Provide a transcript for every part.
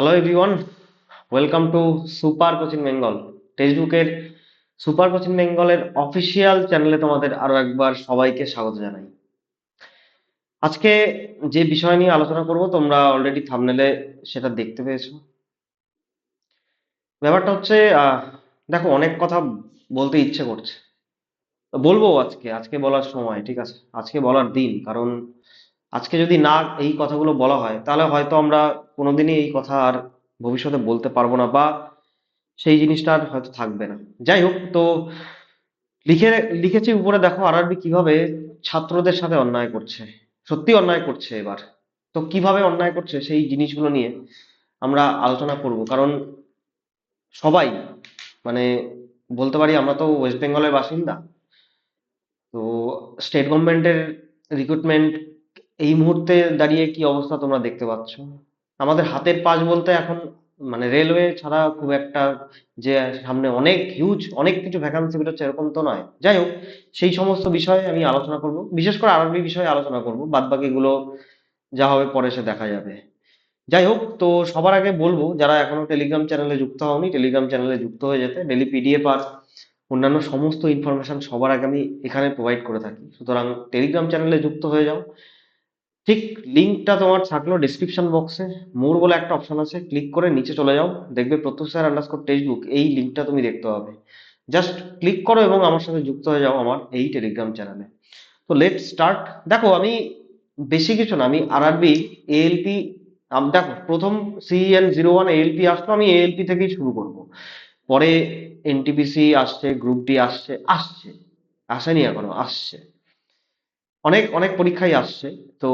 Hello everyone welcome to super coaching Bengal টেক্সটবুকের super coaching বেঙ্গলের official চ্যানেলে তোমাদের আরও একবার সবাইকে স্বাগত জানাই। আজকে যে বিষয় নিয়ে আলোচনা করব, তোমরা অলরেডি থামনেলে সেটা দেখতে পেয়েছ। ব্যাপারটা হচ্ছে দেখো, অনেক কথা বলতে ইচ্ছে করছে। বলব আজকে আজকে বলার সময়, ঠিক আছে? আজকে বলার দিন, কারণ আজকে যদি না এই কথাগুলো বলা হয়, তাহলে হয়তো আমরা কোনোদিনই এই কথা আর ভবিষ্যতে বলতে পারব না বা সেই জিনিসটা আর হয়তো থাকবে না। যাই হোক, তো লিখে লিখেছি উপরে দেখো আরআরবি কীভাবে ছাত্রদের সাথে অন্যায় করছে। সত্যি অন্যায় করছে এবার। তো কীভাবে অন্যায় করছে সেই জিনিসগুলো নিয়ে আমরা আলোচনা করব। কারণ সবাই মানে বলতে পারি আমরা তো ওয়েস্ট বেঙ্গলের বাসিন্দা। তো স্টেট গভর্নমেন্টের রিক্রুটমেন্ট এই মুহূর্তে দাঁড়িয়ে কি অবস্থা তোমরা দেখতে পাচ্ছ? আমাদের হাতের পাঁচ বলতে এখন মানে রেলওয়ে ছাড়া খুব একটা যে সামনে অনেক হিউজ অনেক কিছু ভ্যাকান্সি বেরোচ্ছে এরকম তো নয়। যাই হোক, সেই সমস্ত বিষয়ে আমি আলোচনা করব। বিশেষ করে আরবি বিষয়ে আলোচনা করব। বাদ বাকিগুলো যা হবে পরে সে দেখা যাবে। যাই হোক, তো সবার আগে বলব, যারা এখনও টেলিগ্রাম চ্যানেলে যুক্ত হওনি টেলিগ্রাম চ্যানেলে যুক্ত হয়ে যেতে ডেলি পিডিএফ আর অন্যান্য সমস্ত ইনফরমেশন সবার আগে আমি এখানে প্রোভাইড করে থাকি। সুতরাং টেলিগ্রাম চ্যানেলে যুক্ত হয়ে যাও। ঠিক লিঙ্কটা তোমার থাকল ডিসক্রিপশন বক্সে মোর বলে একটা অপশন আছে ক্লিক করে নিচে চলে যাও। দেখবে প্রত্যুষ স্যার আন্ডারস্কোর টেক্সটবুক এই লিঙ্কটা তুমি দেখতে পাবে। জাস্ট ক্লিক করো এবং আমার সাথে যুক্ত হয়ে যাও আমার এই টেলিগ্রাম চ্যানেলে তো লেট স্টার্ট দেখো, আমি বেশি কিছু না, আমি আরআরবি এএলপি দেখো, প্রথম সিএন জিরো ওয়ান এএলপি আসলো, আমি এএলপি থেকেই শুরু করব। পরে এনটিপিসি আসছে গ্রুপ ডি আসছে আসছে, আসেনি এখনও, আসছে। অনেক অনেক পরীক্ষাই আসছে। তো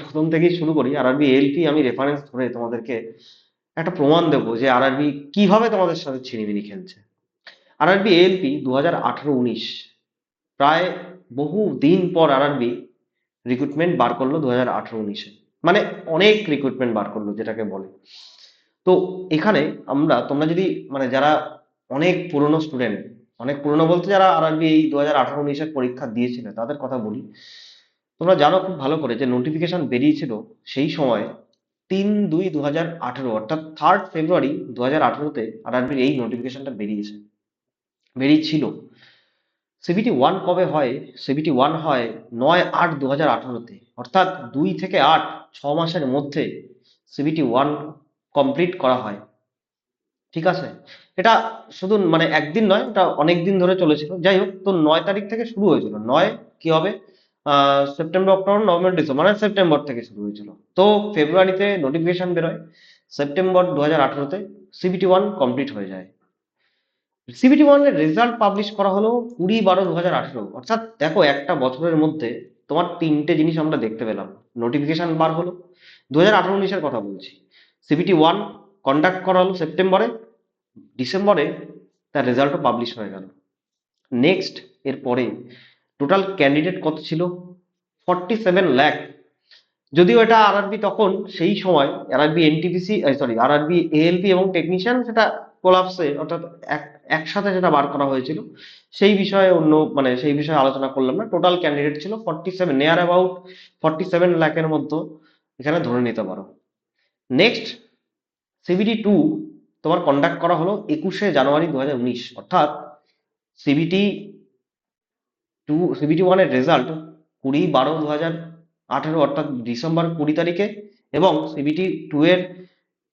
প্রথম থেকেই শুরু করি। আর আরআরবি এএলপি আমি রেফারেন্স ধরে তোমাদেরকে একটা প্রমাণ দেবো যে আরআরবি কীভাবে তোমাদের সাথে ছিনিমিনি খেলছে। আরআরবি এএলপি দু হাজার আঠারো উনিশ প্রায় বহু দিন পর আরআরবি রিক্রুটমেন্ট বার করল দু হাজার আঠারো উনিশে মানে অনেক রিক্রুটমেন্ট বার করল, যেটাকে বলে। তো এখানে আমরা, তোমরা যদি মানে যারা অনেক পুরনো স্টুডেন্ট অনেক পুরনো বলতে যারা আর আরআরবি এই দু হাজার আঠারো উনিশের পরীক্ষা দিয়েছিলে, তাদের কথা বলি। তোমরা জানো খুব ভালো করে যে নোটিফিকেশন বেরিয়েছিল সেই সময় তিন দুই দু হাজার আঠেরো, অর্থাৎ থার্ড ফেব্রুয়ারি দু হাজার আঠেরোতে আরআরবির এই নোটিফিকেশনটা বেরিয়েছে। বেরিয়েছিল। সিবিটি ওয়ান কবে হয়? সিবিটি ওয়ান হয় নয় আট দু হাজার আঠারোতে। অর্থাৎ দুই থেকে আট, ছ মাসের মধ্যে সিবিটি ওয়ান কমপ্লিট করা হয়। ঠিক আছে? এটা শুধু মানে একদিন নয়, এটা অনেক দিন ধরে চলেছিল। যাই হোক, তো নয় তারিখ থেকে শুরু হয়েছিল। নয় কি হবে? সেপ্টেম্বর অক্টোবর নভেম্বর ডিসেম্বর মানে সেপ্টেম্বর থেকে শুরু হয়েছিল। তো ফেব্রুয়ারিতে নোটিফিকেশন বেরোয় সেপ্টেম্বর দু হাজার আঠারোতে সিবিটি ওয়ান কমপ্লিট হয়ে যায়। সিবিটি ওয়ানের রেজাল্ট পাবলিশ করা হলো কুড়ি বারো দু হাজার আঠেরো। অর্থাৎ দেখো, একটা বছরের মধ্যে তোমার তিনটে জিনিস আমরা দেখতে পেলাম। নোটিফিকেশন বার হলো। দু হাজার আঠারো উনিশের কথা বলছি। সিবিটি ওয়ান কন্ডাক্ট করা হলো সেপ্টেম্বরে ডিসেম্বরে তার রেজাল্টও পাবলিশ হয়ে গেল। নেক্সট এরপরে টোটাল ক্যান্ডিডেট কত ছিল? ফর্টি সেভেন ল্যাক যদিও এটা আরআরবি তখন সেই সময় RRB NTPC sorry RRB ALP এবং টেকনিশিয়ান সেটা কোলাপসে অর্থাৎ এক, একসাথে সেটা বার করা হয়েছিল। সেই বিষয়ে অন্য মানে সেই বিষয়ে আলোচনা করলাম না। টোটাল ক্যান্ডিডেট ছিল forty seven near about forty seven ল্যাকের মধ্যে এখানে ধরে নিতে পারো। নেক্সট সিবিটি টু তোমার কন্ডাক্ট করা হলো একুশে জানুয়ারি দু হাজার উনিশ। অর্থাৎ সিবিটি টু সিবিটি ওয়ানের রেজাল্ট কুড়ি বারো দু হাজার আঠেরো, অর্থাৎ ডিসেম্বর কুড়ি তারিখে এবং সিবিটি টু এর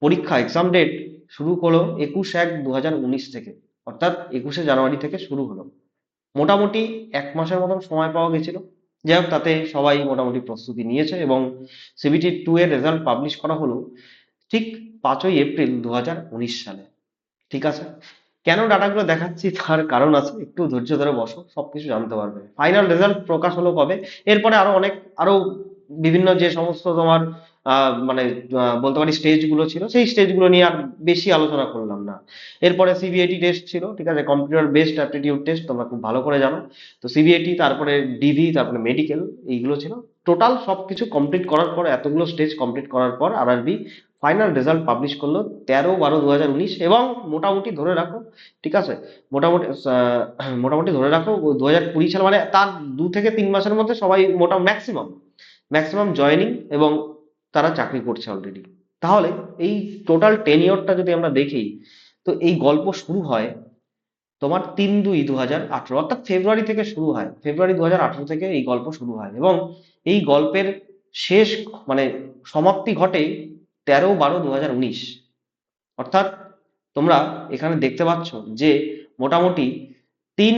পরীক্ষা এক্সাম ডেট শুরু হলো একুশ এক দু হাজার উনিশ থেকে, অর্থাৎ একুশে জানুয়ারি থেকে শুরু হলো। মোটামুটি এক মাসের মতন সময় পাওয়া গেছিল। যাই হোক, তাতে সবাই মোটামুটি প্রস্তুতি নিয়েছে এবং সিবিটি টু এর রেজাল্ট পাবলিশ করা হলো ঠিক পাঁচই এপ্রিল দু হাজার উনিশ সালে। ঠিক আছে? কেন ডাটাগুলো দেখাচ্ছি তার কারণ আছে? একটু ধৈর্য ধরে বসো, সবকিছু জানতে পারবে। ফাইনাল রেজাল্ট প্রকাশ হলো কবে? এরপরে আরও অনেক, আরও বিভিন্ন যে সমস্ত তোমার মানে বলতে পারি স্টেজগুলো ছিল, সেই স্টেজগুলো নিয়ে আর বেশি আলোচনা করলাম না। এরপরে সিবিআইটি টেস্ট ছিল, ঠিক আছে? কম্পিউটার বেসড অ্যাপটিটিউড টেস্ট তোমরা খুব ভালো করে জানো। তো সিবিআইটি তারপরে ডিভি তারপরে মেডিকেল এইগুলো ছিল। টোটাল সবকিছু কমপ্লিট করার পর, এতগুলো স্টেজ কমপ্লিট করার পর আরআরবি ফাইনাল রেজাল্ট পাবলিশ করল তেরো বারো দু এবং মোটামুটি ধরে রাখো, ঠিক আছে? মোটামুটি মোটামুটি ধরে রাখো দু হাজার কুড়ি সাল মানে তার দু থেকে তিন মাসের মধ্যে সবাই মোটা ম্যাক্সিমাম ম্যাক্সিমাম জয়েনিং এবং তারা চাকরি করছে অলরেডি তাহলে এই টোটাল টেনিয়রটা যদি আমরা দেখি, তো এই গল্প শুরু হয় তোমার তিন দুই দু হাজার আঠেরো, অর্থাৎ ফেব্রুয়ারি থেকে শুরু হয়, ফেব্রুয়ারি দু হাজার আঠেরো থেকে এই গল্প শুরু হয় এবং এই গল্পের শেষ মানে সমাপ্তি ঘটে তেরো বারো দু অর্থাৎ তোমরা এখানে দেখতে পাচ্ছ যে মোটামুটি তিন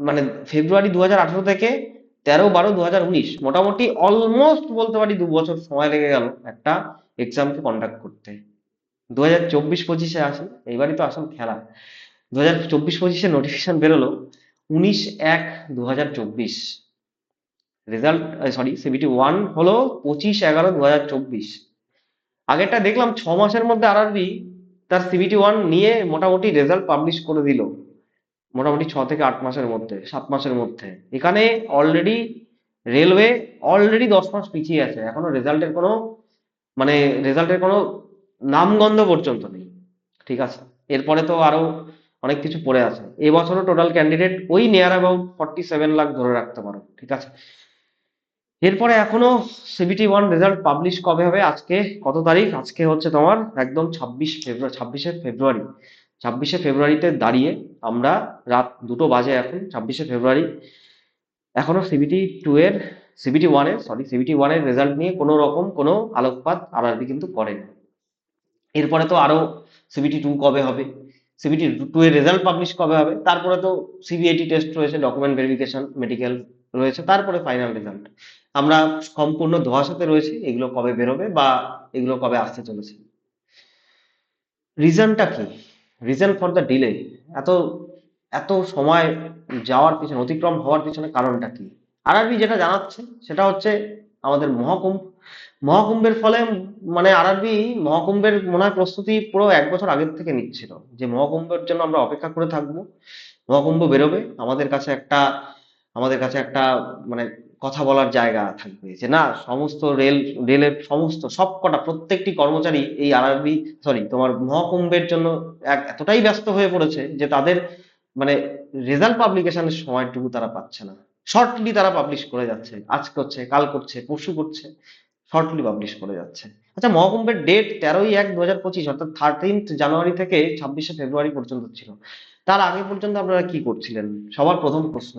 মানে ফেব্রুয়ারি দু হাজার আঠেরো থেকে তেরো বারো দু মোটামুটি অলমোস্ট বলতে পারি দু বছর সময় লেগে গেল একটা এক্সামকে কন্ডাক্ট করতে। দু হাজার চব্বিশ পঁচিশে আসি, এইবারই তো আসল খেলা। দু হাজার চব্বিশ পঁচিশে নোটিফিকেশন বেরোলো উনিশ এক দু হাজার চব্বিশ। রেজাল্ট সরি সিবিটি ওয়ান হলো পঁচিশ এগারো দু হাজার চব্বিশ। আগেরটা দেখলাম ছ মাসের মধ্যে আরআরবি তার সিবিটি ওয়ান নিয়ে মোটামুটি রেজাল্ট পাবলিশ করে দিল। মোটামুটি ছ থেকে আট মাসের মধ্যে, সাত মাসের মধ্যে। এখানে অলরেডি রেলওয়ে অলরেডি দশ মাস পিছিয়ে আছে। এখনও রেজাল্টের কোনো মানে রেজাল্টের কোনো নামগন্ধ পর্যন্ত নেই। ঠিক আছে? এরপরে তো আরও অনেক কিছু পড়ে আছে। এবছরও টোটাল ক্যান্ডিডেট ওই near about forty seven lakh ধরে রাখতে পারো। ঠিক আছে? এরপরে এখনও সিবিটি ওয়ান রেজাল্ট পাবলিশ কবে হবে? আজকে কত তারিখ? আজকে হচ্ছে তোমার একদম ছাব্বিশ ফেব্রুয়ারি ছাব্বিশে ফেব্রুয়ারি। ছাব্বিশে ফেব্রুয়ারিতে দাঁড়িয়ে আমরা রাত দুটো বাজে এখন, ছাব্বিশে ফেব্রুয়ারি। এখনও সিবিটি টু এর সিবিটি ওয়ানের সরি সিবিটি ওয়ানের রেজাল্ট নিয়ে কোনো রকম কোনো আলোকপাত আরআরবি কিন্তু করেনি। এরপরে তো আরও সিবিটি টু কবে হবে? সিবিটি টু এর রেজাল্ট পাবলিশ কবে হবে? তারপরে তো সিবিআইটি টেস্ট রয়েছে ডকুমেন্ট ভেরিফিকেশন মেডিকেল রয়েছে, তারপরে ফাইনাল রেজাল্ট আমরা সম্পূর্ণ ধোয়াশাতে রয়েছি, এগুলো কবে বেরোবে বা এগুলো কবে আসতে চলেছে। রিজনটা কি? রিজন ফর দ্য ডিলে এত এত সময় যাওয়ার পিছনে, অতিক্রম হওয়ার পিছনে কারণটা কি? আরআরবি যেটা জানাচ্ছে, সেটা হচ্ছে আমাদের মহাকুম্ভ। মহাকুম্ভের ফলে মানে আরআরবি মহাকুম্ভের মনে হয় প্রস্তুতি পুরো এক বছর আগের থেকে নিচ্ছিল, যে মহাকুম্ভের জন্য আমরা অপেক্ষা করে থাকব। মহাকুম্ভ বেরোবে। আমাদের কাছে একটা, আমাদের কাছে একটা মানে কথা বলার জায়গা থাকবে যে না, সমস্ত রেল, রেলের সমস্ত সবকটা প্রত্যেকটি কর্মচারী এই আরআরবি সরি তোমার মহাকুম্ভের জন্য এতটাই ব্যস্ত হয়ে পড়েছে যে তাদের মানে রেজাল্ট পাবলিকেশনের সময়টুকু তারা পাচ্ছে না। শর্টলি তারা পাবলিশ করে যাচ্ছে। আজ করছে, কাল করছে, পরশু করছে শর্টলি পাবলিশ করে যাচ্ছে। আচ্ছা মহাকুম্ভের ডেট তেরোই এক দু হাজার পঁচিশ, অর্থাৎ থার্টিন্থ জানুয়ারি থেকে ছাব্বিশে ফেব্রুয়ারি পর্যন্ত ছিল। তার আগে পর্যন্ত আপনারা কি করছিলেন? সবার প্রথম প্রশ্ন।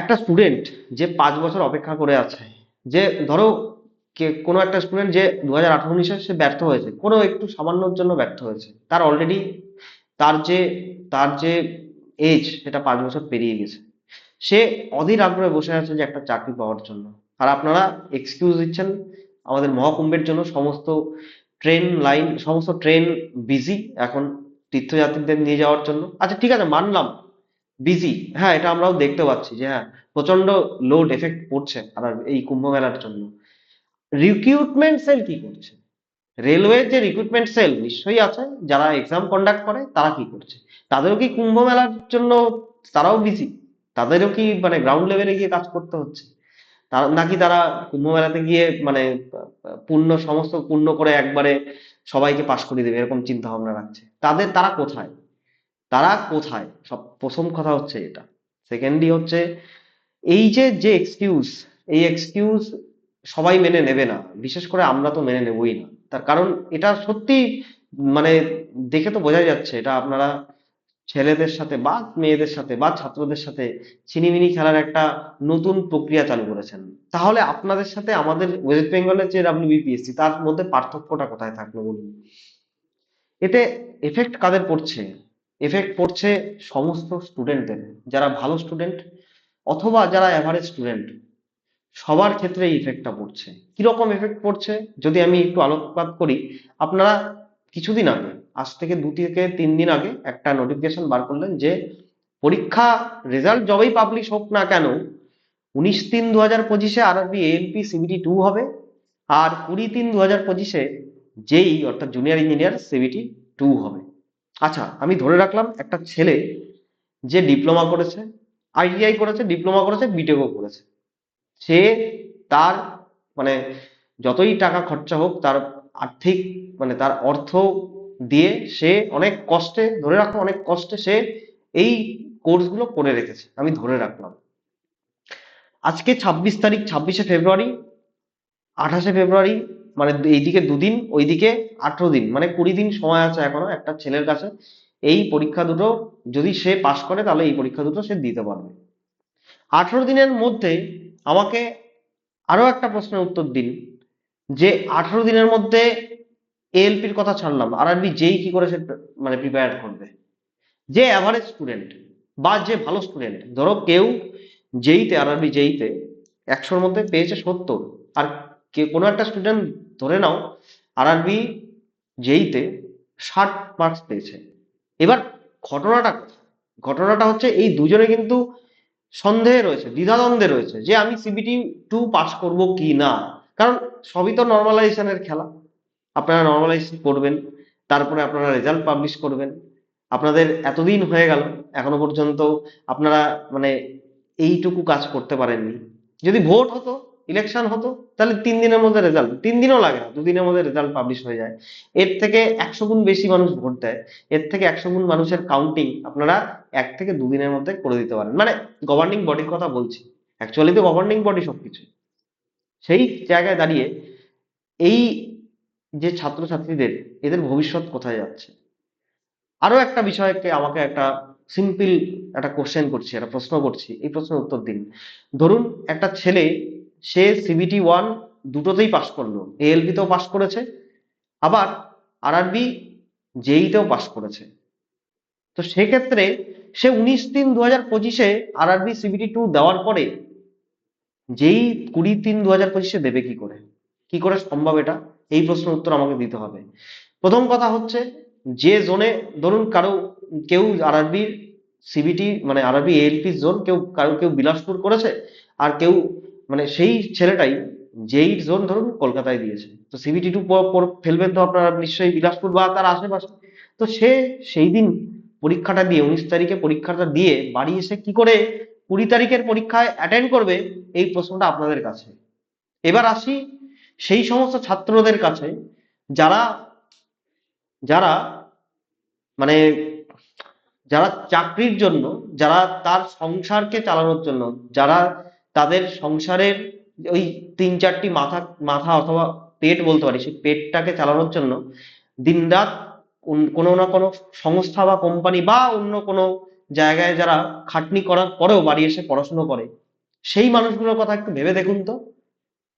একটা স্টুডেন্ট যে পাঁচ বছর অপেক্ষা করে আছে, যে ধরো কোনো একটা স্টুডেন্ট যে দু হাজার আঠারো উনিশে সে ব্যর্থ হয়েছে, কোনো একটু সামান্যর জন্য ব্যর্থ হয়েছে। তার অলরেডি তার যে তার যে এজ সেটা পাঁচ বছর পেরিয়ে গেছে। সে অধীর আগ্রহে বসে আছে যে একটা চাকরি পাওয়ার জন্য। আর আপনারা এক্সকিউজ দিচ্ছেন আমাদের মহাকুম্ভের জন্য, সমস্ত ট্রেন লাইন সমস্ত ট্রেন বিজি এখন তীর্থযাত্রীদের নিয়ে যাওয়ার জন্য। আচ্ছা ঠিক আছে, মানলাম। বিজি হ্যাঁ এটা আমরাও দেখতে পাচ্ছি যে হ্যাঁ প্রচণ্ড লোড এফেক্ট পড়ছে আর এই কুম্ভ মেলার জন্য। রিক্রুটমেন্ট সেল কি করছে? রেলওয়ে যে রিক্রুটমেন্ট সেল নিশ্চয়ই আছে, যারা এক্সাম কন্ডাক্ট করে, তারা কি করছে? তাদেরও কি কুম্ভ মেলার জন্য, তারাও বিজি তাদেরও কি মানে গ্রাউন্ড লেভেলে গিয়ে কাজ করতে হচ্ছে? নাকি তারা কুম্ভ মেলাতে গিয়ে মানে পূর্ণ, সমস্ত পূর্ণ করে একবারে সবাইকে পাশ করে দেবে, এরকম চিন্তা ভাবনা রাখছে। তাদের, তারা কোথায়? তারা কোথায়? সব প্রথম কথা হচ্ছে এটা। সেকেন্ডলি হচ্ছে, এই যে যে এক্সকিউজ এই এক্সকিউজ সবাই মেনে নেবে না। বিশেষ করে আমরা তো মেনে নেবই না। তার কারণ এটা সত্যি মানে দেখে তো বোঝাই যাচ্ছে, এটা আপনারা ছেলেদের সাথে বা মেয়েদের সাথে বা ছাত্রদের সাথে ছিনিমিনি খেলার একটা নতুন প্রক্রিয়া চালু করেছেন। তাহলে আপনাদের সাথে আমাদের ওয়েস্ট বেঙ্গলের যে ডাব্লিউবিপিএসসি তার মধ্যে পার্থক্যটা কোথায় থাকল বলুন? এতে এফেক্ট কাদের পড়ছে? এফেক্ট পড়ছে সমস্ত স্টুডেন্টদের যারা ভালো স্টুডেন্ট অথবা যারা অ্যাভারেজ স্টুডেন্ট সবার ক্ষেত্রে ইফেক্টটা পড়ছে। কীরকম এফেক্ট পড়ছে? যদি আমি একটু আলোকপাত করি, আপনারা কিছুদিন আগে, আজ থেকে দু থেকে তিন দিন আগে একটা নোটিফিকেশন বার করলেন যে, পরীক্ষা রেজাল্ট যবেই পাবলিশ হোক না কেন, উনিশ তিন দু হাজার পঁচিশে আরআরবি এএলপি সিবিটি টু হবে, আর কুড়ি তিন দু হাজার পঁচিশে জেই অর্থাৎ জুনিয়র ইঞ্জিনিয়ার সিবিটি টু হবে। আচ্ছা আমি ধরে রাখলাম একটা ছেলে যে ডিপ্লোমা করেছে আইটিআই করেছে ডিপ্লোমা করেছে বিটেকও করেছে। সে তার মানে যতই টাকা খরচা হোক, তার আর্থিক মানে তার অর্থ দিয়ে সে অনেক কষ্টে, ধরে রাখো অনেক কষ্টে সে এই কোর্সগুলো করে রেখেছে, আমি ধরে রাখলাম। আজকে ছাব্বিশ তারিখ, ছাব্বিশে ফেব্রুয়ারি, আঠাশে ফেব্রুয়ারি মানে এইদিকে দুদিন, ওইদিকে আঠেরো দিন মানে কুড়ি দিন সময় আছে এখনও একটা ছেলের কাছে। এই পরীক্ষা দুটো যদি সে পাশ করে, তাহলে এই পরীক্ষা দুটো সে দিতে পারবে। আঠেরো দিনের মধ্যে আমাকে আরও একটা প্রশ্নের উত্তর দিন, যে আঠেরো দিনের মধ্যে এএলপির কথা ছাড়লাম আর আরবি যেই কি করে সে মানে প্রিপেয়ার করবে। যে অ্যাভারেজ স্টুডেন্ট বা যে ভালো স্টুডেন্ট ধরো কেউ যেইতে আর আরবি যেইতে, একশোর মধ্যে পেয়েছে সত্তর, আর কোনো একটা স্টুডেন্ট ধরে নাও আর আরবি যেইতে ষাট মার্কস পেয়েছে। এবার ঘটনাটা ঘটনাটা হচ্ছে এই দুজনে কিন্তু সন্দেহে রয়েছে, দ্বিধাদ্বন্দ্বে রয়েছে যে আমি সিবিটি টু পাস করব কি না। কারণ সবই তো নর্মালাইজেশনের খেলা। আপনারা নর্মালাইজ করবেন, তারপরে আপনারা রেজাল্ট পাবলিশ করবেন। আপনাদের এতদিন হয়ে গেল, এখনও পর্যন্ত আপনারা মানে এইটুকু কাজ করতে পারেননি। যদি ভোট হতো ইলেকশন হতো, তাহলে তিন দিনের মধ্যে রেজাল্ট তিন দিনও লাগে না, দুদিনের মধ্যে রেজাল্ট পাবলিশ হয়ে যায়। এর থেকে একশো গুণ বেশি মানুষ ভোট দেয়, এর থেকে একশো গুণ মানুষের কাউন্টিং আপনারা এক থেকে দুদিনের মধ্যে করে দিতে পারেন। মানে গভর্নিং বডির কথা বলছি অ্যাকচুয়ালি তো গভর্নিং বডি সবকিছু। সেই জায়গায় দাঁড়িয়ে এই যে ছাত্রছাত্রীদের, এদের ভবিষ্যৎ কোথায় যাচ্ছে? আরও একটা বিষয়কে আমাকে একটা সিম্পল একটা কোশ্চেন করছি, একটা প্রশ্ন করছি, এই প্রশ্নের উত্তর দিন। ধরুন একটা ছেলে সে সিবিটি ওয়ান দুটোতেই পাশ করল। এএলবি তেও পাশ করেছে। আবার আরআরবি জেইতেও পাশ করেছে। তো সেক্ষেত্রে সে উনিশ তিন দু হাজার পঁচিশে আরআরবি সিবিটি টু দেওয়ার পরে যেই কুড়ি তিন দু হাজার পঁচিশে দেবে কি করে? কি করে সম্ভব এটা? এই প্রশ্নের উত্তর আমাকে দিতে হবে। প্রথম কথা হচ্ছে, যে জোনে ধরুন কারও, কেউ আরআরবির সিবিটি মানে আর আরআরবি এএলপি জোন, কেউ কারও, কেউ বিলাসপুর করেছে, আর কেউ মানে সেই ছেলেটাই যেই জোন ধরুন কলকাতায় দিয়েছে। তো সিবিটি টু ফেলবেন তো আপনারা নিশ্চয়ই বিলাসপুর বা তার আশেপাশে। তো সে সেই দিন পরীক্ষাটা দিয়ে, উনিশ তারিখে পরীক্ষাটা দিয়ে বাড়ি এসে কি করে কুড়ি তারিখের পরীক্ষায় অ্যাটেন্ড করবে এই প্রশ্নটা আপনাদের কাছে। এবার আসি সেই সমস্ত ছাত্রদের কাছে যারা যারা মানে যারা চাকরির জন্য, যারা তার সংসারকে চালানোর জন্য, যারা তাদের সংসারের ওই তিন চারটি মাথা মাথা অথবা পেট বলতে পারি, সেই পেটটাকে চালানোর জন্য দিনরাত কোন- কোনো না কোনো সংস্থা বা কোম্পানি বা অন্য কোনো জায়গায় যারা খাটনি করার পরেও বাড়ি এসে পড়াশুনো করে, সেই মানুষগুলোর কথা একটু ভেবে দেখুন তো।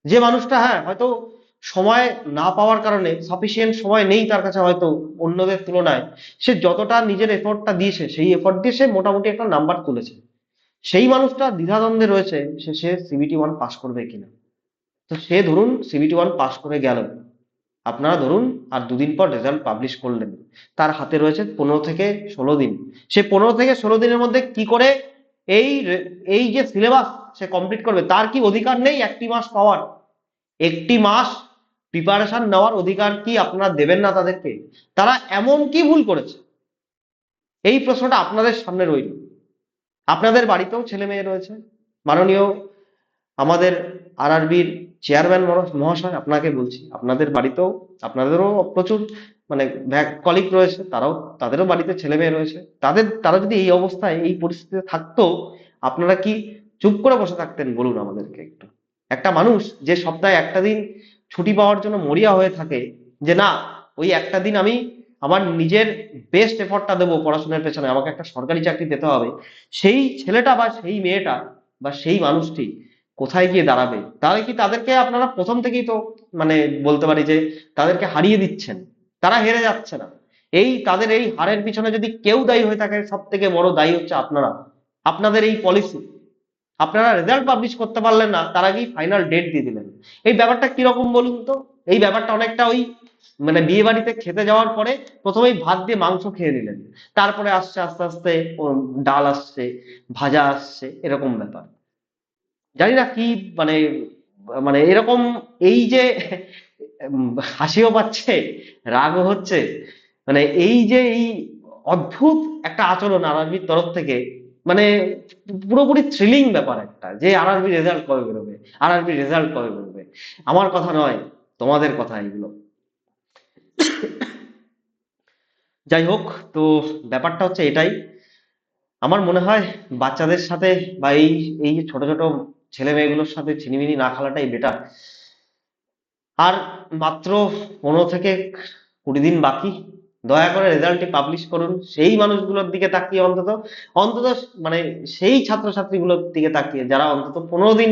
যে মানুষটা হ্যাঁ হয়তো সময় না পাওয়ার কারণে সাফিসিয়েন্ট সময় নেই তার কাছে হয়তো অন্যদের তুলনায়, সে যতটা নিজের এফোর্টটা দিয়েছে, সেই এফোর্ট দিয়ে সে মোটামুটি একটা নাম্বার তুলেছে। সেই মানুষটা দ্বিধাদ্বন্দ্বে রয়েছে, সে সে সিবিটি ওয়ান পাস করবে কিনা? তো সে ধরুন সিবিটি ওয়ান পাস করে গেল। আপনারা ধরুন আর দুদিন পর রেজাল্ট পাবলিশ করলেন। তার হাতে রয়েছে পনেরো থেকে ষোলো দিন। সে পনেরো থেকে ষোলো দিনের মধ্যে কি করে এই এই যে সিলেবাস সে কমপ্লিট করবে, তার কি অধিকার নেই একটি মাস পাওয়ার? একটি মাস প্রিপারেশন নেওয়ার অধিকার কি আপনারা দেবেন না তাদেরকে? তারা এমন কি ভুল করেছে? এই প্রশ্নটা আপনাদের সামনে রইল। আপনাদের বাড়িতেও ছেলে মেয়ে রয়েছে। মাননীয় আমাদের আরআরবির চেয়ারম্যান মহাশয়, আপনাকে বলছি, আপনাদের বাড়িতেও, আপনাদেরও প্রচুর মানে কলিগ রয়েছে, তারাও, তাদেরও বাড়িতে ছেলে মেয়ে রয়েছে। তাদের, তারা যদি এই অবস্থায়, এই পরিস্থিতিতে থাকতো, আপনারা কি চুপ করে বসে থাকতেন? বলুন আমাদেরকে একটু। একটা মানুষ যে সপ্তাহে একটা দিন ছুটি পাওয়ার জন্য মরিয়া হয়ে থাকে, যে না, ওই একটা দিন আমি আমার নিজের বেস্ট এফর্টটা দেবো পড়াশোনার পেছনে, আমাকে একটা সরকারি চাকরি পেতে হবে। সেই ছেলেটা বা সেই মেয়েটা বা সেই মানুষটি কোথায় গিয়ে দাঁড়াবে? তাহলে কি তাদেরকে আপনারা প্রথম থেকেই তো মানে বলতে পারি যে তাদেরকে হারিয়ে দিচ্ছেন। তারা হেরে যাচ্ছে না। এই তাদের এই হারের পিছনে যদি কেউ দায়ী হয়ে থাকে সব থেকে বড় দায়ী হচ্ছে আপনারা। আপনাদের এই পলিসি আপনারা রেজাল্ট পাবলিশ করতে পারলেন না, তার আগেই ফাইনাল ডেট দিয়ে দিলেন। এই ব্যাপারটা কীরকম বলুন তো? এই ব্যাপারটা অনেকটা ওই মানে বিয়ে বাড়িতে খেতে যাওয়ার পরে প্রথমেই ভাত দিয়ে মাংস খেয়ে নিলেন। তারপরে আসছে, আস্তে আস্তে ডাল আসছে, ভাজা আসছে, এরকম ব্যাপার। জানি না কি মানে মানে এরকম এই যে হাসিও পাচ্ছে, রাগও হচ্ছে মানে এই যে এই অদ্ভুত একটা আচরণ আরআরবির তরফ থেকে মানে পুরোপুরি থ্রিলিং ব্যাপার একটা, যে আরআরবি রেজাল্ট কবে বেরোবে, আরআরবি রেজাল্ট কবে বেরোবে। আমার কথা নয়, তোমাদের কথা এগুলো। যাই হোক তো ব্যাপারটা হচ্ছে এটাই। আমার মনে হয় বাচ্চাদের সাথে বা এই এই ছোট ছোট ছেলে মেয়েগুলোর সাথে ছিনিমিনি না খেলাটাই বেটার আর মাত্র পনেরো থেকে কুড়ি দিন বাকি। দয়া করে রেজাল্টটি পাবলিশ করুন। সেই মানুষগুলোর দিকে তাকিয়ে অন্তত অন্তত মানে সেই ছাত্রছাত্রীগুলোর দিকে তাকিয়ে যারা অন্তত পনেরো দিন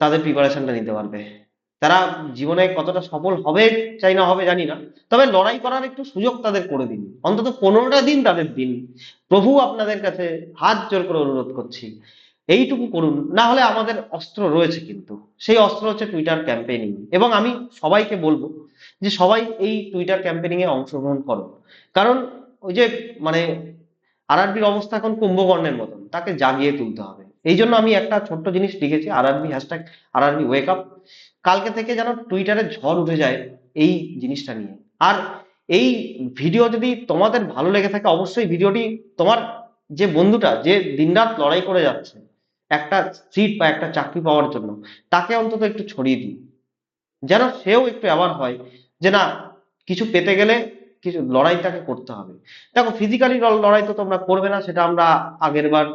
তাদের প্রিপারেশনটা নিতে পারবে। তারা জীবনে কতটা সফল হবে চাই না হবে জানি না। তবে লড়াই করার একটু সুযোগ তাদের করে দিন। অন্তত পনেরোটা দিন তাদের দিন। প্রভু আপনাদের কাছে হাত জোর করে অনুরোধ করছি। এইটুকু করুন। না হলে আমাদের অস্ত্র রয়েছে কিন্তু। সেই অস্ত্র হচ্ছে টুইটার ক্যাম্পেইনিং এবং আমি সবাইকে বলব যে সবাই এই টুইটার ক্যাম্পেইনিং এ অংশগ্রহণ করো। কারণ ওই যে মানে আরআরবির অবস্থা এখন কুম্ভকর্ণের মতন। তাকে জাগিয়ে তুলতে হবে। এই জন্য আমি একটা ছোট্ট জিনিস লিখেছি আর RRB hashtag RRB wake up কালকে থেকে যেন টুইটারে ঝড় উঠে যায় এই জিনিসটা নিয়ে। আর এই ভিডিও যদি তোমাদের ভালো লেগে থাকে, অবশ্যই ভিডিওটি তোমার যে বন্ধুটা, যে দিনরাত লড়াই করে যাচ্ছে, একটা সিট বা একটা চাকরি পাওয়ার জন্য, তাকে অন্তত একটু ছড়িয়ে দিই যেন সেও একটু অ্যাওয়ার হয় যে না, কিছু পেতে গেলে কিছু লড়াই তাকে করতে হবে। দেখো ফিজিক্যালি লড়াই তো তোমরা করবে না, সেটা আমরা আগের বার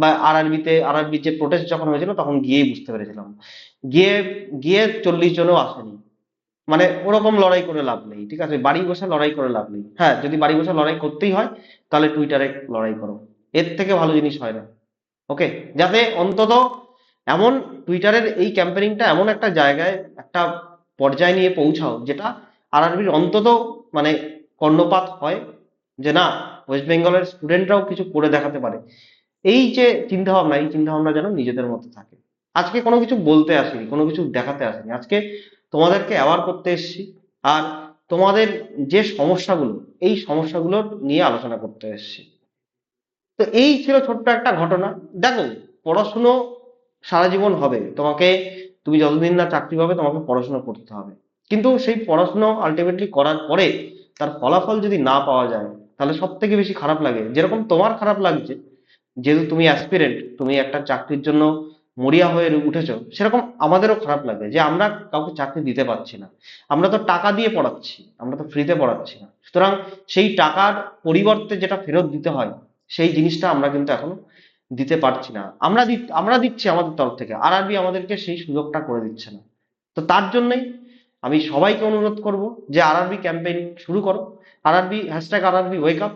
বা আরআরবিতে আরআরবির যে প্রোটেস্ট যখন হয়েছিল, তখন গিয়েই বুঝতে পেরেছিলাম। গিয়ে গিয়ে চল্লিশ জনও আসেনি। মানে ওরকম লড়াই করে লাভ নেই, ঠিক আছে? বাড়ি বসে লড়াই করে লাভ নেই। হ্যাঁ যদি বাড়ি বসে লড়াই করতেই হয়, তাহলে টুইটারে লড়াই করো। এর থেকে ভালো জিনিস হয় না। ওকে? যাতে অন্তত এমন টুইটারের এই ক্যাম্পেনিংটা এমন একটা জায়গায়, একটা পর্যায়ে নিয়ে পৌঁছাও, যেটা আরআরবির অন্তত মানে কর্ণপাত হয় যে না ওয়েস্ট বেঙ্গলের স্টুডেন্টরাও কিছু করে দেখাতে পারে। এই যে চিন্তা ভাবনা এই চিন্তা ভাবনা যেন নিজেদের মধ্যে থাকে। আজকে কোনো কিছু বলতে আসিনি, কোনো কিছু দেখাতে আসিনি। আজকে তোমাদেরকে অ্যাওয়ার করতে এসেছি আর তোমাদের যে সমস্যাগুলো, এই সমস্যাগুলো নিয়ে আলোচনা করতে এসেছি। তো এই ছিল ছোট্ট একটা ঘটনা। দেখো, পড়াশুনো সারা জীবন হবে। তোমাকে, তুমি যতদিন না চাকরি পাবে, তোমাকে পড়াশোনা করতে হবে। কিন্তু সেই পড়াশুনো আলটিমেটলি করার পরে তার ফলাফল যদি না পাওয়া যায়, তাহলে সব থেকে বেশি খারাপ লাগে। যেরকম তোমার খারাপ লাগছে যেহেতু তুমি অ্যাসপিরেন্ট তুমি একটা চাকরির জন্য মরিয়া হয়ে উঠেছো, সেরকম আমাদেরও খারাপ লাগে যে আমরা কাউকে চাকরি দিতে পারছি না। আমরা তো টাকা দিয়ে পড়াচ্ছি, আমরা তো ফ্রিতে পড়াচ্ছি না। সুতরাং সেই টাকার পরিবর্তে যেটা ফেরত দিতে হয়, সেই জিনিসটা আমরা কিন্তু এখনও দিতে পারছি না। আমরা আমরা দিচ্ছি আমাদের তরফ থেকে আর আরবি আমাদেরকে সেই সুযোগটা করে দিচ্ছে না। তো তার জন্যই আমি সবাইকে অনুরোধ করব যে আরআরবি ক্যাম্পেইন শুরু করো। আর RRB hashtag RRB wake up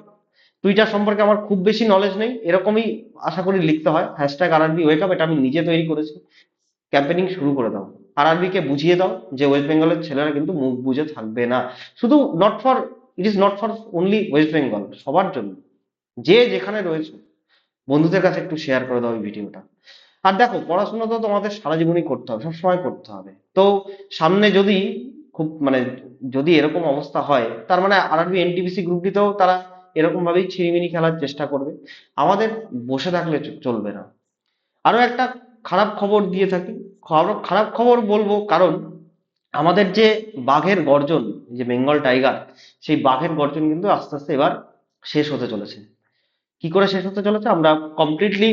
Twitter সম্পর্কে আমার খুব বেশি নলেজ নেই। এরকমই আশা করি লিখতে হয়। হ্যাশট্যাগ আরআরবি ওয়েক আপ এটা আমি নিজে তৈরি করেছি। ক্যাম্পেনিং শুরু করে দাও। আরআরবি কে বুঝিয়ে দাও যে ওয়েস্ট বেঙ্গলের ছেলেরা কিন্তু মুখ বুঝে থাকবে না। শুধু not for it is not for only West Bengal সবার জন্য। যে যেখানে রয়েছে, বন্ধুদের কাছে একটু শেয়ার করে দাও এই ভিডিওটা। আর দেখো, পড়াশোনা তো তোমাদের সারা জীবনই করতে হবে, সবসময় করতে হবে। তো সামনে যদি খুব মানে যদি এরকম অবস্থা হয়, তার মানে আরআরবি এনটিপিসি গ্রুপটিতেও তারা এরকম ভাবেই ছিনিমিনি খেলার চেষ্টা করবে। আমাদের বসে থাকলে চলবে না। আরও একটা খারাপ খবর দিয়ে থাকি। খারাপ খবর বলব কারণ আমাদের যে বাঘের গর্জন যে বেঙ্গল টাইগার, সেই বাঘের গর্জন কিন্তু আস্তে আস্তে এবার শেষ হতে চলেছে। কি করে শেষ হতে চলেছে? আমরা কমপ্লিটলি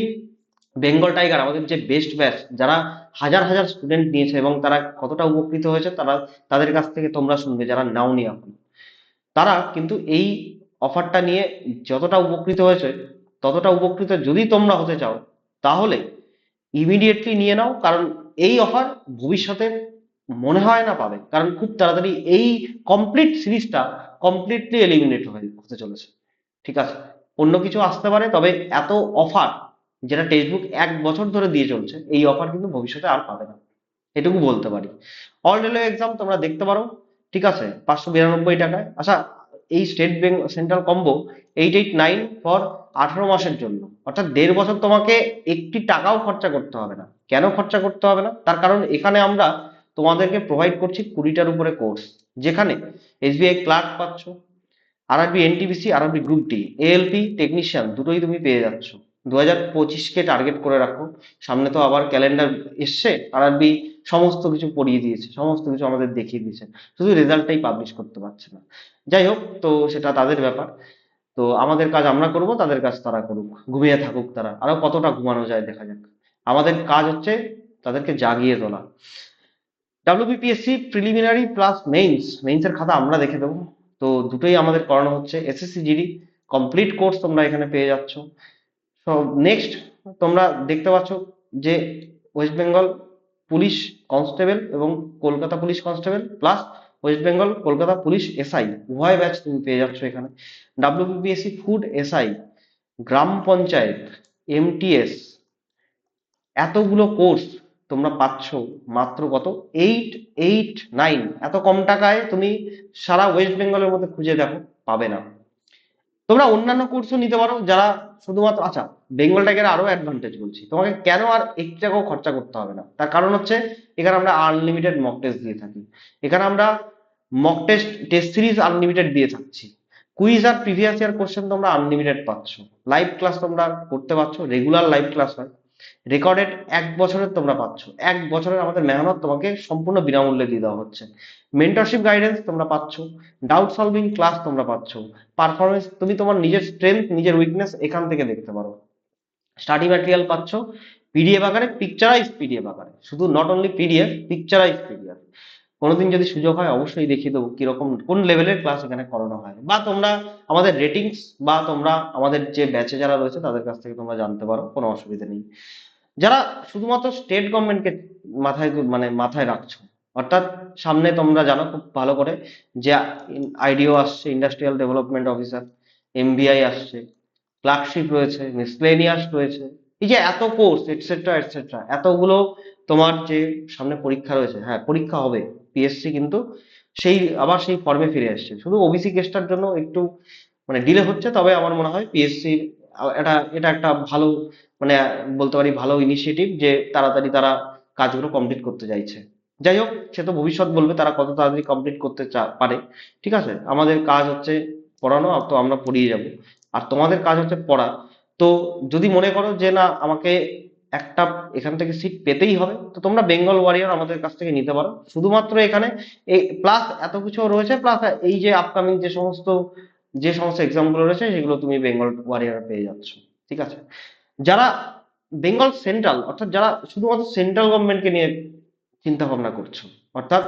বেঙ্গল টাইগার, আমাদের যে বেস্ট ব্যাচ যারা হাজার হাজার স্টুডেন্ট নিয়েছে এবং তারা কতটা উপকৃত হয়েছে, তারা তাদের কাছ থেকে তোমরা শুনবে, যারা নাওনি এখন। তারা কিন্তু এই অফারটা নিয়ে যতটা উপকৃত হয়েছে, ততটা উপকৃত যদি তোমরা হতে চাও, তাহলে ইমিডিয়েটলি নিয়ে নাও, কারণ এই অফার ভবিষ্যতে মনে হয় না পাবে, কারণ খুব তাড়াতাড়ি এই কমপ্লিট সিরিজটা কমপ্লিটলি এলিমিনেট হয়ে, হতে চলেছে। ঠিক আছে? অন্য কিছু আসতে পারে, তবে এত অফার যেটা টেক্সটবুক এক বছর ধরে দিয়ে চলছে, এই অফার কিন্তু ভবিষ্যতে আর পাবে না। এটুকু বলতে পারি। অল রেলওয়ে এক্সাম তোমরা দেখতে পারো, ঠিক আছে? পাঁচশো বিরানব্বই টাকায়। আচ্ছা এই State Bank Central combo eight eight nine for আঠারো মাসের জন্য। অর্থাৎ দেড় বছর তোমাকে একটি টাকাও খরচা করতে হবে না। কেন খরচা করতে হবে না? তার কারণ এখানে আমরা তোমাদেরকে প্রোভাইড করছি কুড়িটার উপরে কোর্স যেখানে এসবিআই ক্লার্ক পাচ্ছ RRB NTPC RRB group D ALP technician দুটোই তুমি পেয়ে যাচ্ছ। দু হাজার পঁচিশকে টার্গেট করে রাখো সামনে তো আবার ক্যালেন্ডার এসছে আরআরবি সমস্ত কিছু পড়িয়ে দিয়েছে, সমস্ত কিছু আমাদের দেখিয়ে দিয়েছে। শুধু রেজাল্টটাই পাবলিশ করতে পারছে না। যাই হোক, তো সেটা তাদের ব্যাপার। তো আমাদের কাজ আমরা করব, তাদের কাজ তারা করুক, ঘুমিয়ে থাকুক তারা। আরও কতটা ঘুমানো যায় দেখা যাক। আমাদের কাজ হচ্ছে তাদেরকে জাগিয়ে তোলা। ডাব্লিউবিপিএসসি প্রিলিমিনারি প্লাস মেইনস মেইনসের খাতা আমরা দেখে দেবো। তো দুটোই আমাদের করানো হচ্ছে। এসএসসি জিডি কমপ্লিট কোর্স তোমরা এখানে পেয়ে যাচ্ছ। সো নেক্সট তোমরা দেখতে পাচ্ছ যে ওয়েস্ট বেঙ্গল পুলিশ কনস্টেবল এবং Kolkata police constable plus West Bengal Kolkata police SI উভয় ব্যাচ তুমি পেয়ে যাচ্ছ এখানে। ডাব্লিউবিপিএসসি ফুড এসআই গ্রাম পঞ্চায়েত এমটিএস এতগুলো কোর্স তোমরা পাচ্ছ মাত্র কত? এইট এইট নাইন এত কম টাকায় তুমি সারা ওয়েস্ট বেঙ্গলের মধ্যে খুঁজে দেখো, পাবে না। তোমরা অন্যান্য কোর্সও নিতে পারো, যারা শুধুমাত্র আচ্ছা বেঙ্গল টাইগার আরও অ্যাডভান্টেজ বলছি। তোমাকে কেন আর এক্সট্রা টাকাও খরচা করতে হবে না? তার কারণ হচ্ছে, এখানে আমরা আনলিমিটেড মক টেস্ট দিয়ে থাকি। এখানে আমরা mock test test series unlimited দিয়ে থাকছি। কুইজ আর প্রিভিয়াস ইয়ার কোশ্চেন তোমরা আনলিমিটেড পাচ্ছ। লাইভ ক্লাস তোমরা করতে পারছ রেগুলার লাইভ ক্লাস হয়। রেকর্ডেড এক বছরের তোমরা পাচ্ছ। এক বছরের আমাদের মেহনত তোমাকে সম্পূর্ণ বিনামূল্যে দিয়ে দেওয়া হচ্ছে। মেন্টরশিপ গাইডেন্স তোমরা পাচ্ছ। ডাউট সলভিং ক্লাস তোমরা পাচ্ছ। পারফরমেন্স তুমি তোমার নিজের স্ট্রেংথ নিজের উইকনেস এখান থেকে দেখতে পারো। স্টাডি ম্যাটেরিয়াল পাচ্ছ। পিডিএফ আকারে পিকচারাইজ পিডিএফ আকারে। শুধু not only PDF picturise PDF কোনোদিন যদি সুযোগ হয়, অবশ্যই দেখিয়ে দেবো কীরকম, কোন লেভেলের ক্লাস এখানে করানো হয়। বা তোমরা আমাদের রেটিংস বা তোমরা আমাদের যে ব্যাচে যারা রয়েছে, তাদের কাছ থেকে তোমরা জানতে পারো, কোনো অসুবিধা নেই। যারা শুধুমাত্র স্টেট গভর্নমেন্টকে মাথায় মানে মাথায় রাখছো, অর্থাৎ সামনে তোমরা জানো খুব ভালো করে যে আইডিও আসছে ইন্ডাস্ট্রিয়াল ডেভেলপমেন্ট অফিসার এমবিআই আসছে ক্লার্কশিপ রয়েছে মিসলেনিয়াস রয়েছে। এই যে এত কোর্স এটসেট্রা এটসেট্রা এতগুলো তোমার যে সামনে পরীক্ষা রয়েছে হ্যাঁ পরীক্ষা হবে। পিএসসি কিন্তু সেই, আবার সেই ফর্মে ফিরে আসছে। শুধু ওবিসি কেসটার জন্য একটু মানে ডিলে হচ্ছে, তবে আমার মনে হয় পিএসসি এটা এটা একটা ভালো মানে বলতে পারি ভালো ইনিশিয়েটিভ যে তাড়াতাড়ি তারা কাজগুলো কমপ্লিট করতে চাইছে। যাই হোক, সে তো ভবিষ্যৎ বলবে তারা কত তাড়াতাড়ি কমপ্লিট করতে পারে। ঠিক আছে? আমাদের কাজ হচ্ছে পড়ানো তো আমরা পড়িয়ে যাব। আর তোমাদের কাজ হচ্ছে পড়া। তো যদি মনে করো যে না, আমাকে একটা এখান থেকে সিট পেতেই হবে। তো তোমরা বেঙ্গল ওয়ারিয়ার আমাদের কাছ থেকে নিতে পারো। শুধুমাত্র এখানে এই প্লাস এত কিছু রয়েছে প্লাস এই যে আপকামিং যে সমস্ত যে সমস্ত এক্সামগুলো রয়েছে, সেগুলো তুমি বেঙ্গল ওয়ারিয়ার পেয়ে যাচ্ছ। ঠিক আছে? যারা বেঙ্গল সেন্ট্রাল অর্থাৎ যারা শুধুমাত্র সেন্ট্রাল গভর্নমেন্টকে নিয়ে চিন্তা ভাবনা করছ, অর্থাৎ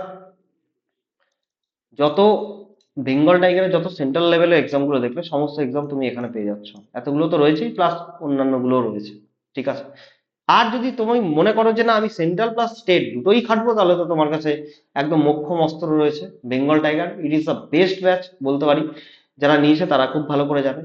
যত বেঙ্গল টাইগারের যত সেন্ট্রাল লেভেলের এক্সামগুলো দেখবে সমস্ত এক্সাম তুমি এখানে পেয়ে যাচ্ছ। এতগুলো তো রয়েছেই প্লাস অন্যান্যগুলো রয়েছে। ঠিক আছে? আর যদি তুমি মনে করো যে না, আমি সেন্ট্রাল প্লাস স্টেট দুটোই খাটবো, তাহলে তো তোমার কাছে একদম মোক্ষম অস্ত্র রয়েছে। Bengal tiger it is the best batch বলতে পারি। যারা নিয়েছে, তারা খুব ভালো করে যাবে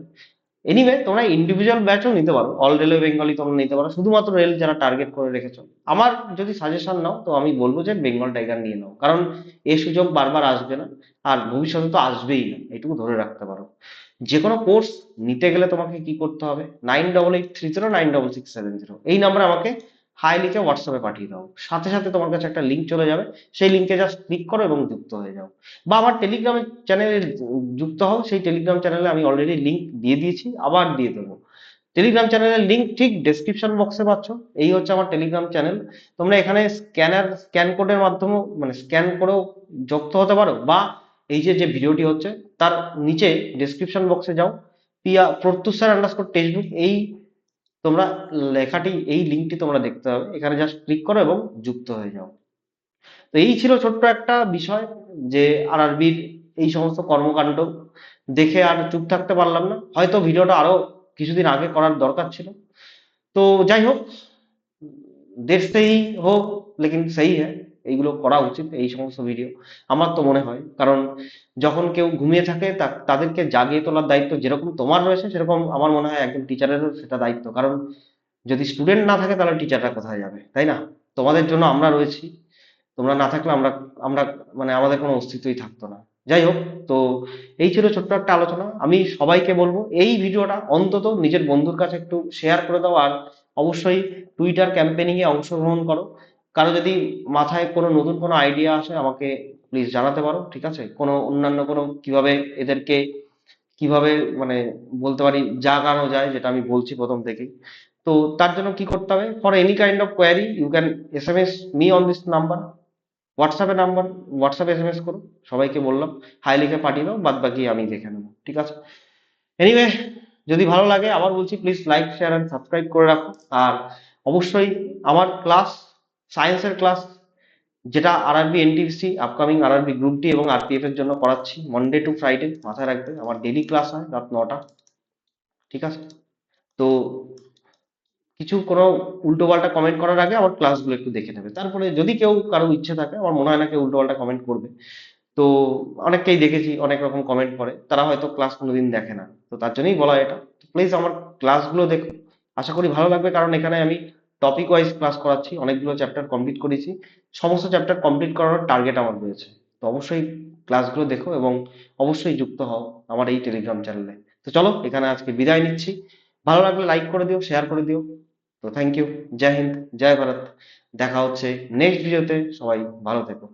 এনিওয়ে তোমরা ইন্ডিভিজুয়াল ব্যাচও নিতে পারো। অল রেলওয়ে বেঙ্গলি তোমরা নিতে পারো। শুধুমাত্র রেল যারা টার্গেট করে রেখেছো। আমার যদি সাজেশন নাও, তো আমি বলব যে বেঙ্গল টাইগার নিয়ে নাও। কারণ, এ সুযোগ বারবার আসবে না। আর ভবিষ্যতে তো আসবেই না। এটুকু ধরে রাখতে পারো। যে কোনো কোর্স নিতে গেলে তোমাকে কি করতে হবে? Nine double eight three zero nine double six seven zero এই নাম্বারে আমাকে হাই লিখে হোয়াটসঅ্যাপে পাঠিয়ে দাও। সাথে সাথে তোমার কাছে একটা লিঙ্ক চলে যাবে। সেই লিঙ্কে জাস্ট ক্লিক করো এবং যুক্ত হয়ে যাও। বা আমার টেলিগ্রাম চ্যানেলে যুক্ত হও। সেই টেলিগ্রাম চ্যানেলে আমি অলরেডি লিঙ্ক দিয়ে দিয়েছি, আবার দিয়ে দেবো। টেলিগ্রাম চ্যানেলের লিঙ্ক ঠিক ডেসক্রিপশন বক্সে পাচ্ছ। এই হচ্ছে আমার টেলিগ্রাম চ্যানেল তোমরা এখানে স্ক্যানার স্ক্যান কোডের মাধ্যমেও মানে স্ক্যান করেও যুক্ত হতে পারো। বা এই যে যে ভিডিওটি হচ্ছে, তার নিচে ডেসক্রিপশন বক্সে যাও। Piya Pratyush sir underscore textbook এই তোমরা লেখাটি, এই লিঙ্কটি তোমরা দেখতে হবে। এখানে জাস্ট ক্লিক করো এবং যুক্ত হয়ে যাও। তো এই ছিল ছোট্ট একটা বিষয় যে আরআরবির এই সমস্ত কর্মকাণ্ড দেখে আর চুপ থাকতে পারলাম না। হয়তো ভিডিওটা আরও কিছুদিন আগে করার দরকার ছিল। তো যাই হোক দেশ সেই হোক, লেকিন সেই হ্যাঁ। এইগুলো করা উচিত, এই সমস্ত ভিডিও আমার তো মনে হয়, কারণ যখন কেউ ঘুমিয়ে থাকে তাদেরকে জাগিয়ে তোলার দায়িত্ব যেরকম তোমার রয়েছে, সেরকম আমার মনে হয় একজন টিচারেরও সেটা দায়িত্ব। কারণ যদি স্টুডেন্ট না থাকে, তাহলে টিচাররা কোথায় যাবে, তাই না? তোমাদের জন্য আমরা রয়েছি, তোমরা না থাকলে আমরা আমরা মানে আমাদের কোনো অস্তিত্বই থাকতো না। যাই হোক, তো এই ছিল ছোট্ট একটা আলোচনা। আমি সবাইকে বলব, এই ভিডিওটা অন্তত নিজের বন্ধুর কাছে একটু শেয়ার করে দাও, আর অবশ্যই টুইটার ক্যাম্পেনিং এ অংশগ্রহণ করো। কারও যদি মাথায় কোনো নতুন কোনো আইডিয়া আসে, আমাকে প্লিজ জানাতে পারো, ঠিক আছে? কোনো অন্যান্য কোনো কীভাবে এদেরকে, কীভাবে মানে বলতে পারি, জাগানো যায়, যেটা আমি বলছি প্রথম থেকেই। তো তার জন্য কি করতে হবে? For any kind of query you can S M S me on this number হোয়াটসঅ্যাপে নাম্বার হোয়াটসঅ্যাপে এস এম এস করো, সবাইকে বললাম হাই লিখে পাঠিয়ে দাও, বাদ বাকি আমি দেখে নেব, ঠিক আছে? এনিওয়ে যদি ভালো লাগে, আবার বলছি please like share and subscribe করে রাখো। আর অবশ্যই আমার ক্লাস সায়েন্সের ক্লাস যেটা RRB NTPC upcoming RRB group D এবং আরপিএফ এর জন্য করাচ্ছি। মনডে টু ফ্রাইডে মাথায় রাখবে। আমার ডেলি ক্লাস হয় রাত নটা। ঠিক আছে? তো কিছু কোনো উল্টোপাল্টা কমেন্ট করার আগে আমার ক্লাসগুলো একটু দেখে নেবে। তারপরে যদি কেউ কারও ইচ্ছে থাকে, আমার মনে হয় না কেউ উল্টোপাল্টা কমেন্ট করবে। তো অনেককেই দেখেছি, অনেক রকম কমেন্ট করে। তারা হয়তো ক্লাস কোনোদিন দেখে না। তো তার জন্যই বলা এটা। প্লিজ আমার ক্লাসগুলো দেখো। আশা করি ভালো লাগবে, কারণ এখানে আমি টপিক ওয়াইজ ক্লাস করাচ্ছি, অনেকগুলো চ্যাপ্টার কমপ্লিট করেছি। সমস্ত চ্যাপ্টার কমপ্লিট করার টার্গেট আমার রয়েছে। তো অবশ্যই ক্লাসগুলো দেখো এবং অবশ্যই যুক্ত হও আমার এই টেলিগ্রাম চ্যানেলে তো চলো, এখানে আজকে বিদায় নিচ্ছি। ভালো লাগলে লাইক করে দিও শেয়ার করে দিও। তো থ্যাংক ইউ জয় হিন্দ জয় ভারত দেখা হচ্ছে নেক্সট ভিডিওতে সবাই ভালো থেকো।